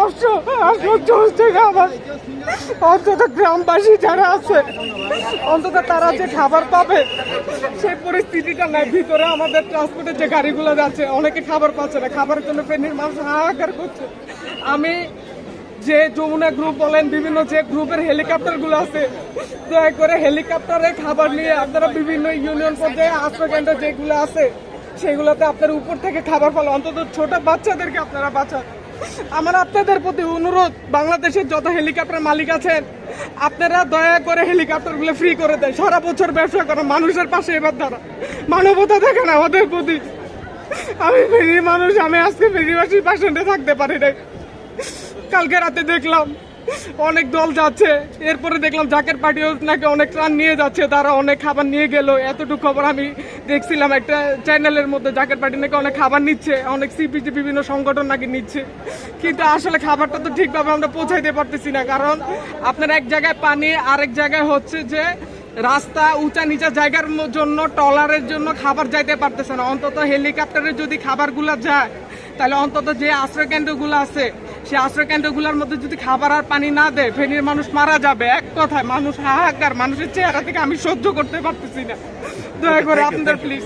কষ্ট, আর সহ্য হচ্ছে আমার। অন্তত গ্রামবাসী যারা আছে, অন্তত তারা যে খাবার পাবে, সেই পরিস্থিতিটা নাই। ভিতরে আমাদের ট্রান্সপোর্টের যে গাড়িগুলো যাচ্ছে, অনেকে খাবার পাচ্ছে না। খাবারের জন্য ফেনীর মানুষ হাহাকার করছে। আমি যে যমুনা গ্রুপ বলেন, বিভিন্ন যে গ্রুপের হেলিকপ্টারগুলো আছে, দয়া করে হেলিকপ্টারে খাবার নিয়ে আপনারা বিভিন্ন ইউনিয়ন পর্যায়ে আশ্রয় কেন্দ্র যেগুলো আছে, সেগুলোতে আপনার উপর থেকে খাবার ফলে অন্তত ছোট বাচ্চাদেরকে আপনারা বাঁচান। আমার আপনাদের প্রতি অনুরোধ, বাংলাদেশের যত হেলিকপ্টার মালিক আছেন, আপনারা দয়া করে হেলিকপ্টারগুলো ফ্রি করে দেয় সারা বছর ব্যবসা করেন মানুষের পাশে এবার দ্বারা মানবতা দেখেন আমাদের প্রতি। আমি ফেরির মানুষ, আমি আজকে ফেরিবাসীর পাশে থাকতে পারি নাই। কালকে রাতে দেখলাম। অনেক দল যাচ্ছে। এরপরে দেখলাম জাকের পার্টিও নাকি অনেক ত্রাণ নিয়ে যাচ্ছে, তারা অনেক খাবার নিয়ে গেল। এতটুকু খবর আমি দেখছিলাম একটা চ্যানেলের মধ্যে, জাকের পার্টি নাকি অনেক খাবার নিচ্ছে, অনেক সিপিজি বিভিন্ন সংগঠন নাকি নিচ্ছে। কিন্তু আসলে খাবারটা তো ঠিকভাবে আমরা পৌঁছাইতে পারতেছি না, কারণ আপনার এক জায়গায় পানি, আরেক জায়গায় হচ্ছে যে রাস্তা উঁচা নিচা জায়গার জন্য ট্রলারের জন্য খাবার যাইতে পারতেছে না। অন্তত হেলিকপ্টারে যদি খাবারগুলো যায়, তাহলে অন্তত যে আশ্রয় কেন্দ্রগুলো আছে সেই আশ্রয় কেন্দ্রগুলোর মধ্যে যদি খাবার আর পানি না দেয় ফেনীর মানুষ মারা যাবে। এক কথায় মানুষ হাহাকার মানুষের চেহারা থেকে আমি সহ্য করতে পারতেছি না। দয়া করে আপনাদের প্লিজ